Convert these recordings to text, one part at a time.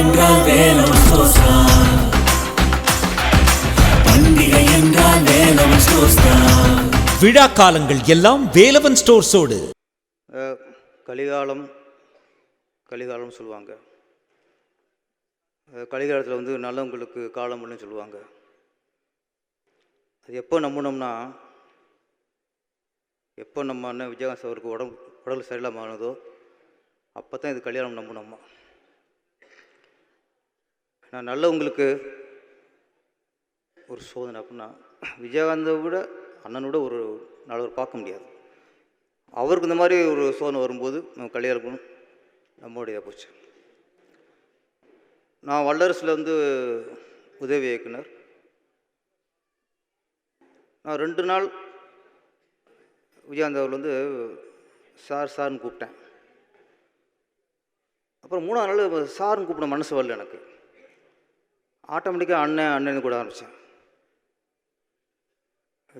என்றால் வேலவன் ஸ்டோர்ஸ் தான் பண்டிகை என்றால் வேலவன் ஸ்டோர்ஸ் தான் விழா காலங்கள் எல்லாம் வேலவன் ஸ்டோர்ஸோடு. கலிகாலம் கலிகாலம்னு சொல்லுவாங்க. கலிகாலத்தில் வந்து நல்லவங்களுக்கு காலம்னு சொல்லுவாங்க. அது எப்போ நம்பினோம்னா எப்போ நம்ம அண்ணன் விஜயகாந்த் அவருக்கு உடம்பு உடல் சரியில்லாம ஆனதோ அப்போ தான் இது கல்யாணம் நம்பினோம்மா நான் நல்லவங்களுக்கு ஒரு சோதனை அப்படின்னா விஜயகாந்தை விட அண்ணனோட ஒரு நல்லவர் பார்க்க முடியாது. அவருக்கு இந்த மாதிரி ஒரு சோதனை வரும்போது நம்ம கல்யாணம் நம்மளுடைய போச்சு. நான் வல்லரசில் வந்து உதவி இயக்குனர். நான் ரெண்டு நாள் விஜயகாந்த் வந்து சார் சார்னு கூப்பிட்டேன். அப்புறம் மூணாவது நாள் சார்னு கூப்பிட மனசு வரல எனக்கு. ஆட்டோமேட்டிக்காக அண்ணன் அண்ணன் கூட ஆரம்பித்தேன்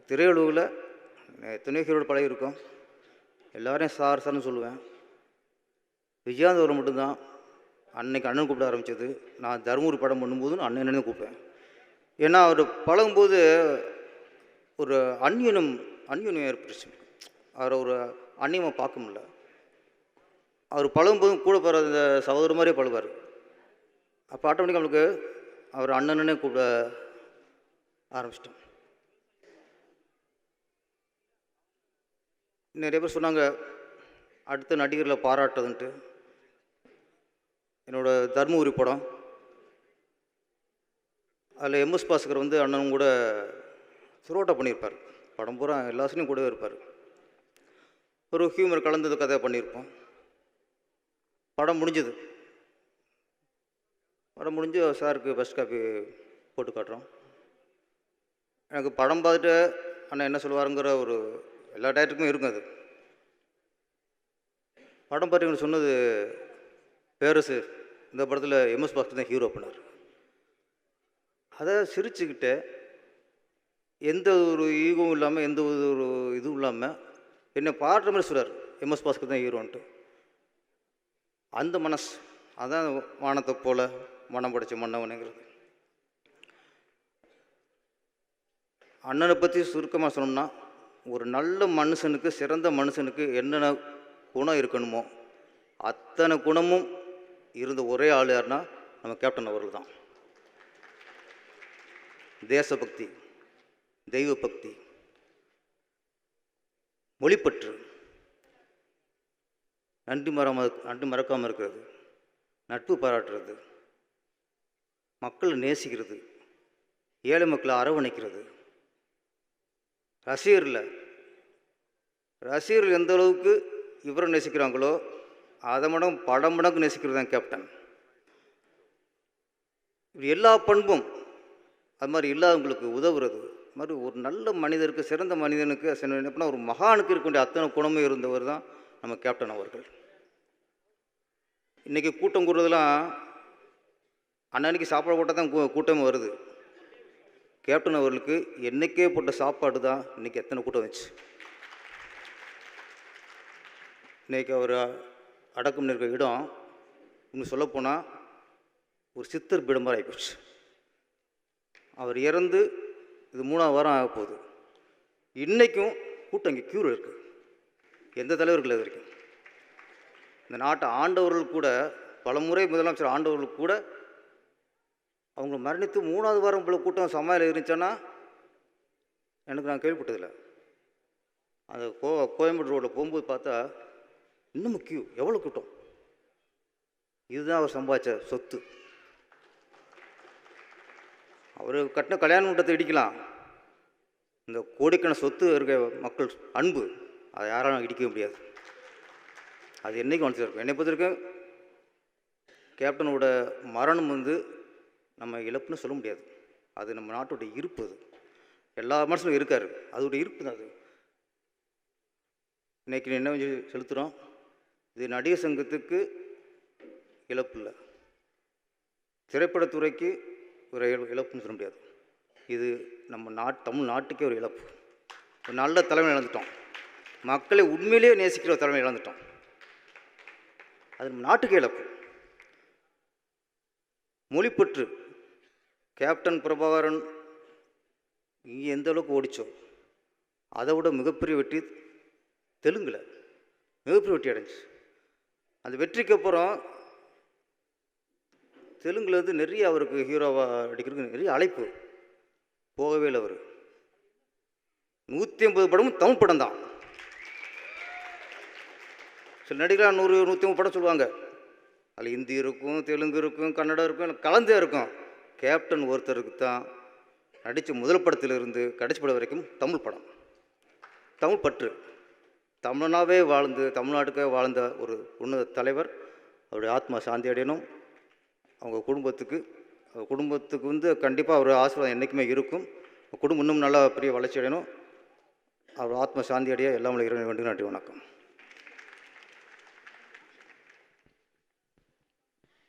திரையுலகில் எத்தனையோ ஹீரோட பழகி இருக்கும் எல்லோரையும் சார் சார்னு சொல்லுவேன். விஜயாந்த் அவர் மட்டும்தான். அன்னைக்கு அண்ணன் கூப்பிட ஆரம்பித்தது நான் தருமபுரி படம் பண்ணும்போது அண்ணன் அண்ணன் கூப்பிட்டேன். ஏன்னா அவர் பழகும்போது ஒரு அந்யுனம் அந்யுனம் ஏற்பட்டுச்சு. அவரை ஒரு அந்நியமாக பார்க்க முடியல. அவர் பழகும்போதும் கூட போகிற அந்த சகோதரர் மாதிரியே பழகுவார். அப்போ ஆட்டோமேட்டிக்காக நம்மளுக்கு அவர் அண்ணனே கூப்பிட ஆரம்பிச்சிட்டோம். நிறைய பேர் சொன்னாங்க அடுத்த நடிகர்களை பாராட்டுதுன்ட்டு என்னோட தர்மபுரி படம். அதில் எம்எஸ் பாஸ்கர் வந்து அண்ணனும் கூட சுரோட்டா பண்ணியிருப்பார். படம் பூரா எல்லா சீனும் கூடவே இருப்பார். ஒரு ஹியூமர் கலந்தது கதையை பண்ணியிருப்போம். படம் முடிஞ்சது. படம் முடிஞ்சு சாருக்கு ஃபஸ்ட் காப்பி போட்டு காட்டுறோம். எனக்கு படம் பார்த்துட்டு அண்ணன் என்ன சொல்லுவாருங்கிற ஒரு எல்லா டேரக்டருக்குமே இருக்கும் அது. படம் பார்த்து இவங்க சொன்னது பேரரசு இந்த படத்தில் எம்எஸ் பாஸ்கர் தான் ஹீரோ பண்ணார் அதை சிரிச்சுக்கிட்டு எந்த ஒரு ஈகவும் இல்லாமல் எந்த ஒரு இதுவும் இல்லாமல் என்னை பாடுற மாதிரி சொல்கிறார் எம்எஸ் பாஸ்கர் தான் ஹீரோன்ட்டு அந்த மனசு அதான் வானத்தை போல் மனம் படைச்ச மன்னவனுங்கிறது அண்ணனை பற்றி சுருக்கமாக சொன்னோம்னா ஒரு நல்ல மனுஷனுக்கு சிறந்த மனுஷனுக்கு என்னென்ன குணம் இருக்கணுமோ அத்தனை குணமும் இருந்த ஒரே ஆள் யாருன்னா நம்ம கேப்டன் அவர்கள் தான். தேசபக்தி தெய்வ பக்தி மொழிப்பற்று நன்றி மறம நன்றி மறக்காமல் இருக்கிறது. நட்பு பாராட்டுறது. மக்களை நேசிக்கிறது. ஏழை மக்களை அரவணைக்கிறது. ரசிகரில் ரசிகர்கள் எந்த அளவுக்கு இவரை நேசிக்கிறாங்களோ அதை மடங்கு படம் மடங்கு நேசிக்கிறது தான் கேப்டன் இப்படி எல்லா பண்பும் அது மாதிரி இல்லாதவங்களுக்கு உதவுறது. அது மாதிரி ஒரு நல்ல மனிதருக்கு சிறந்த மனிதனுக்கு சில- என்ன ஒரு மகானுக்கு இருக்கக்கூடிய அத்தனை குணமும் இருந்தவர் தான் நம்ம கேப்டன் அவர்கள். இன்றைக்கி கூட்டம் கூடுறதெல்லாம் அன்னன்னைக்கு சாப்பாடு போட்டால் தான் கூ- கூட்டமே வருது. கேப்டன் அவர்களுக்கு என்னைக்கே போட்ட சாப்பாடு தான் இன்றைக்கி எத்தனை கூட்டம் வந்துச்சு. இன்றைக்கி அவர் அடக்கம் இருக்கிற இடம் இன்னும் சொல்லப்போனால் ஒரு சித்தர் பீடம் ஆகிப்போச்சு அவர் இறந்து இது மூணாவது வாரம் ஆக போகுது. இன்றைக்கும் கூட்டம் இங்கே க்யூர் இருக்குது எந்த தலைவர்கள் இது வரைக்கும்? இந்த நாட்டை ஆண்டவர்கள் கூட பல முறை முதலமைச்சர் ஆண்டவர்கள் கூட அவங்க மரணித்து மூணாவது வாரம் போல கூட்டம் சமையல் இருந்துச்சோன்னா எனக்கு நான் கேள்விப்பட்டதில்லை. அந்த கோ கோயம்புத்தூர் ரோட்டில் போகும்போது பார்த்தா இன்னும் கியூ எவ்வளோ கூட்டம்? இதுதான் அவர் சம்பாதிச்ச சொத்து. அவர் கட்டின கல்யாண கூட்டத்தை இடிக்கலாம். இந்த கோடிக்கான சொத்து இருக்க மக்கள் அன்பு அதை யாராலும் இடிக்க முடியாது. அது என்றைக்கு மனசில் இருக்கும் என்னை பொறுத்த வரைக்கும் கேப்டனோட மரணம் வந்து நம்ம இழப்புன்னு சொல்ல முடியாது. அது நம்ம நாட்டுடைய இருப்பு அது. எல்லா மனசுலும் இருக்கார். அதோட இருப்பு தான் அது. இன்னைக்கு என்ன செலுத்துகிறோம் இது நடிகர் சங்கத்துக்கு இழப்பு இல்லை. திரைப்படத்துறைக்கு ஒரு இழப்புன்னு சொல்ல முடியாது. இது நம்ம நாட் தமிழ் நாட்டுக்கே ஒரு இழப்பு. ஒரு நல்ல தலைமை இழந்துட்டோம். மக்களை உண்மையிலேயே நேசிக்கிற ஒரு தலைமை இழந்துட்டோம். அது நம்ம நாட்டுக்கே இழப்பு. மொழிப்பற்று. கேப்டன் பிரபாகரன் இங்கே எந்த அளவுக்கு ஓடிச்சோ அதை விட மிகப்பெரிய வெற்றி தெலுங்கில். மிகப்பெரிய வெற்றி அடைஞ்சி அந்த வெற்றிக்கு அப்புறம் தெலுங்குலேருந்து நிறைய அவருக்கு ஹீரோவாக அடிக்கிறதுக்கு நிறைய அழைப்பு. போகவே இல்லை அவர். நூற்றி ஐம்பது படமும் தமிழ் படம் தான். சில நடிகர்களாக நூறு நூற்றி ஐம்பது படம் சொல்லுவாங்க. அதில் ஹிந்தி இருக்கும் தெலுங்கு இருக்கும் கன்னடம் இருக்கும் கலந்தே இருக்கும். கேப்டன் ஒருத்தருக்கு தான் நடித்த முதல் படத்திலிருந்து கடைசி படம் வரைக்கும் தமிழ் படம். தமிழ் பற்று. தமிழனாகவே வாழ்ந்து தமிழ்நாட்டுக்காக வாழ்ந்த ஒரு உன்னத தலைவர். அவருடைய ஆத்மா சாந்தி அடையணும். அவங்க குடும்பத்துக்கு அவர் குடும்பத்துக்கு வந்து கண்டிப்பாக அவர் ஆசீர்வாதம் என்றைக்குமே இருக்கும். குடும்பம் இன்னும் நல்லா பெரிய வளர்ச்சி அடையணும். அவர் ஆத்ம சாந்தி அடைய எல்லாம் இறைவன் வேண்டும் நன்றி வணக்கம்.